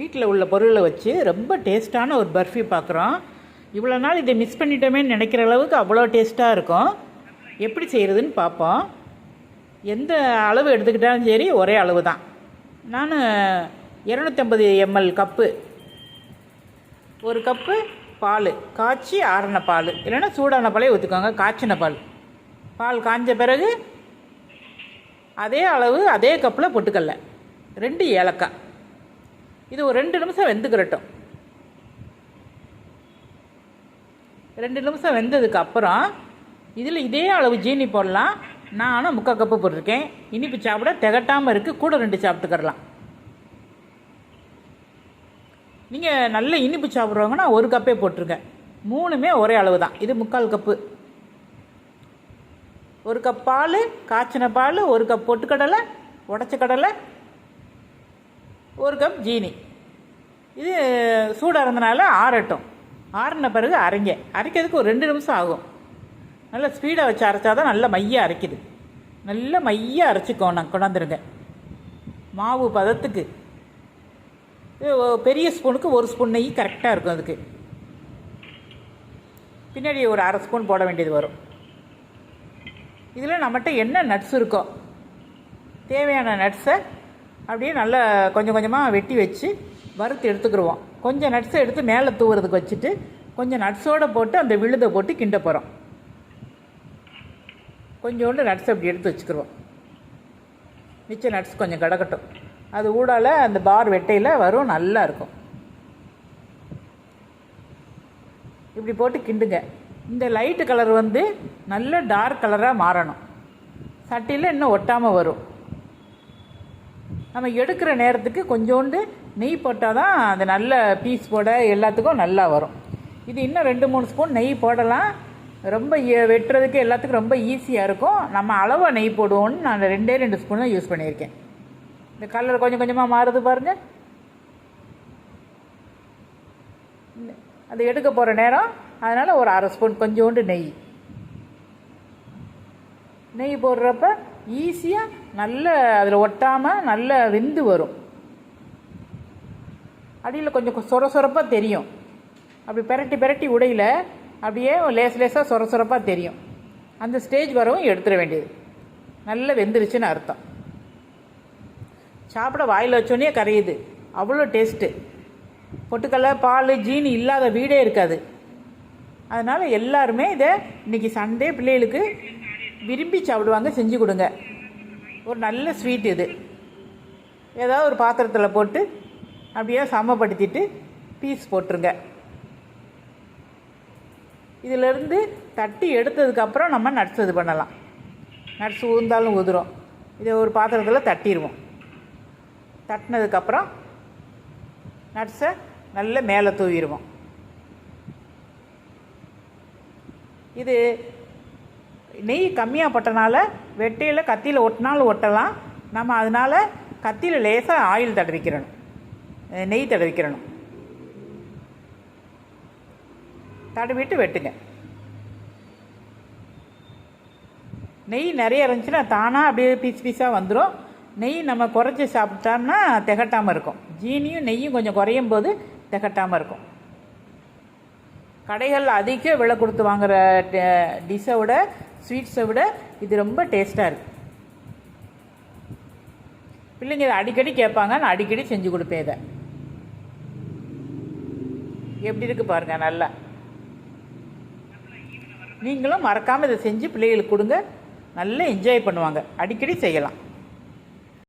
வீட்டில் உள்ள பொருளை வச்சு ரொம்ப டேஸ்ட்டான ஒரு பர்ஃபி பார்க்குறோம் இவ்வளோ நாள் இதை மிஸ் பண்ணிட்டோமேன்னு நினைக்கிற அளவுக்கு அவ்வளோ டேஸ்ட்டாக இருக்கும். எப்படி செய்கிறதுன்னு பார்ப்போம். எந்த அளவு எடுத்துக்கிட்டாலும் சரி ஒரே அளவு தான் நான் இரநூத்தம்பது எம்எல் கப்பு. ஒரு கப்பு பால். காய்ச்சி ஆறின பால். இல்லைன்னா சூடான பாலே ஊற்றிக்கோங்க காய்ச்சின பால். பால் காஞ்ச பிறகு அதே அளவு அதே கப்பில் பொட்டுக்கல்ல ரெண்டு ஏலக்காய். இது ஒரு ரெண்டு நிமிஷம் வெந்துக்கிறட்டும். ரெண்டு நிமிஷம் வெந்ததுக்கு அப்புறம் இதில் இதே அளவு ஜீனி போடலாம். நானும் முக்கால் கப்பு போட்டிருக்கேன். இனிப்பு சாப்பிட திகட்டாமல் இருக்குது கூட ரெண்டு சாப்பிட்டுக்கறலாம். நீங்கள் நல்ல இனிப்பு சாப்பிட்றவங்கன்னா ஒரு கப்பே போட்டிருங்க. மூணுமே ஒரே அளவு தான். இது முக்கால் கப்பு. ஒரு கப் பால் காய்ச்சின பால் ஒரு கப் பொட்டுக்கடலை உடச்ச கடலை ஒரு கப் ஜீனி இது சூடாக இருந்தனால ஆறட்டும். ஆறின பிறகு அரைங்க. அரைக்கிறதுக்கு ஒரு ரெண்டு நிமிஷம் ஆகும். நல்லா ஸ்பீடாக வச்சு அரைச்சா தான் நல்லா மையாக அரைக்குது. நல்லா மைய அரைச்சிக்கோணும் கொண்டாந்துருங்க. மாவு பதத்துக்கு. இது பெரிய ஸ்பூனுக்கு ஒரு ஸ்பூன் நெய் கரெக்டாக இருக்கும் அதுக்கு. பின்னாடி ஒரு அரை ஸ்பூன் போட வேண்டியது வரும். இதில் நம்மகிட்ட என்ன நட்ஸ் இருக்கோ தேவையான நட்ஸை அப்படியே நல்லா கொஞ்சம் கொஞ்சமாக வெட்டி வச்சு வறுத்து எடுத்துக்கிடுவோம் கொஞ்சம் நட்ஸை எடுத்து மேலே தூவுறதுக்கு வச்சுட்டு கொஞ்சம் நட்ஸோடு போட்டு அந்த விழுதை போட்டு கிண்ட போகிறோம் கொஞ்சோண்டு நட்ஸ் அப்படி எடுத்து வச்சுக்கிடுவோம் மிச்ச நட்ஸ் கொஞ்சம் கிடக்கட்டும் அது ஊடால அந்த பார் வெட்டையில் வரும் நல்லா இருக்கும். இப்படி போட்டு கிண்டுங்க. இந்த லைட்டு கலர் வந்து நல்ல டார்க் கலராக மாறணும். சட்டியில் இன்னும் ஒட்டாமல் வரும். நம்ம எடுக்கிற நேரத்துக்கு கொஞ்சோண்டு நெய் போட்டால் தான் அது நல்ல பீஸ் போட எல்லாத்துக்கும் நல்லா வரும். இது இன்னும் ரெண்டு மூணு ஸ்பூன் நெய் போடலாம். ரொம்ப வெட்டுறதுக்கு எல்லாத்துக்கும் ரொம்ப ஈஸியாக இருக்கும். நம்ம அளவாக நெய் போடுவோம்னு நான் ரெண்டே ரெண்டு ஸ்பூன் தான் யூஸ் பண்ணியிருக்கேன். இந்த கலர் கொஞ்சம் கொஞ்சமாக மாறுது பாருங்கள் அது எடுக்க போகிற நேரம். அதனால் ஒரு அரை ஸ்பூன் கொஞ்சோண்டு நெய். நெய் போடுறப்ப ஈஸியாக நல்ல அதில் ஒட்டாமல் நல்ல வெந்து வரும். அடியில் கொஞ்சம் சொர சொரப்பாக தெரியும். அப்படி பெரட்டி பெரட்டி உடையில அப்படியே லேஸ் லேசாக சொர சொரப்பாக தெரியும். அந்த ஸ்டேஜ் வரவும் எடுத்துட வேண்டியது. நல்ல வெந்துருச்சுன்னு அர்த்தம். சாப்பிட வாயில் வச்சோன்னே கரையுது. அவ்வளோ டேஸ்ட்டு. பொட்டுக்கடலை பால் ஜீனி இல்லாத வீடே இருக்காது. அதனால் எல்லாருமே இதை இன்றைக்கி சண்டே பிள்ளைகளுக்கு விரும்பி சாப்பிடுவாங்க செஞ்சு கொடுங்க. ஒரு நல்ல ஸ்வீட் இது. ஏதாவது ஒரு பாத்திரத்தில் போட்டு அப்படியே சமப்படுத்திட்டு பீஸ் போட்டுருங்க. இதிலிருந்து தட்டி எடுத்ததுக்கப்புறம் நம்ம நட்ஸ் இது பண்ணலாம். நட்ஸ் ஊர்ந்தாலும் உதிரும் இதை ஒரு பாத்திரத்தில் தட்டிடுவோம் தட்டினதுக்கப்புறம் நட்ஸை நல்ல மேலே தூவிடுவோம். இது நெய் கம்மியாக பட்டனால வெட்டையில் கத்தியில் ஒட்டினாலும் ஒட்டலாம். நம்ம அதனால் கத்தியில் லேசாக ஆயில் தடவிக்கிறணும். நெய் தடவிக்கிறணும். தடவிட்டு வெட்டுங்க. நெய் நிறைய இருந்துச்சுன்னா தானாக அப்படியே பீஸ் பீஸாக வந்துடும் நெய் நம்ம குறைச்சி சாப்பிட்டோம்னா திகட்டாமல் இருக்கும். ஜீனியும் நெய்யும் கொஞ்சம் குறையும் போது திகட்டாமல் இருக்கும். கடைகளில் அதிக விலை கொடுத்து வாங்குற டிஷ்ஷை விட ஸ்வீட்ஸை விட இது ரொம்ப டேஸ்ட்டாக இருக்குது பிள்ளைங்க இதை அடிக்கடி கேட்பாங்க நான் அடிக்கடி செஞ்சு கொடுப்பேன் இதை. எப்படி இருக்கு பாருங்க நல்லா. நீங்களும் மறக்காமல் இதை செஞ்சு பிள்ளைகளுக்கு கொடுங்க நல்லா என்ஜாய் பண்ணுவாங்க. அடிக்கடி செய்யலாம்.